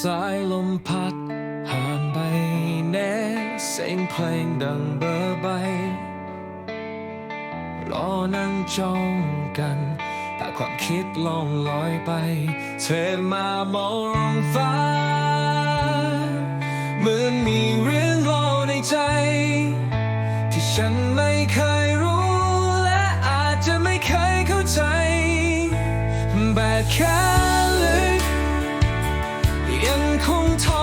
สายลมพัดผ่านไปแน่เสียงเพลงดังเบอร์ใบรอนั่งจ้องกันแต่ความคิดล่องลอยไป เธอมามองฟ้า เหมือนมีเรื่องรอในใจ ที่ฉันไม่เคยรู้ และอาจจะไม่เคยเข้าใจ แบบแค่ ยัง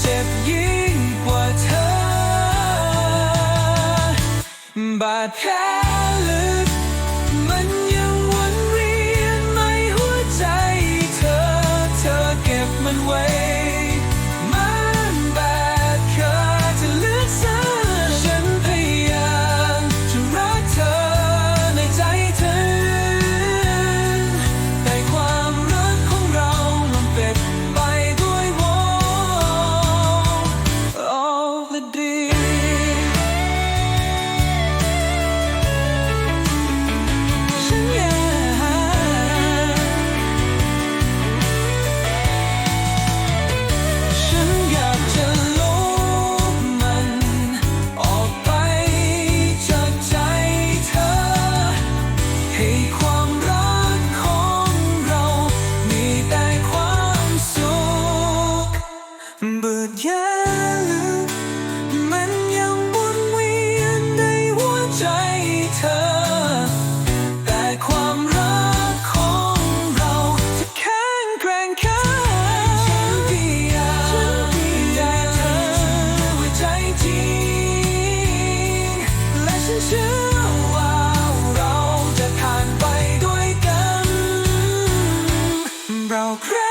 เจ็บยิ่งกว่าเธอบาดแผล มันยังวนเวียนในหัวใจเธอ แต่ความรักของเราจะแข็งแกร่งแค่ฉันเดียวฉันเดียวเธอไว้ใจจริง และฉันเชื่อว่าเราจะผ่านไปด้วยกัน เราแค่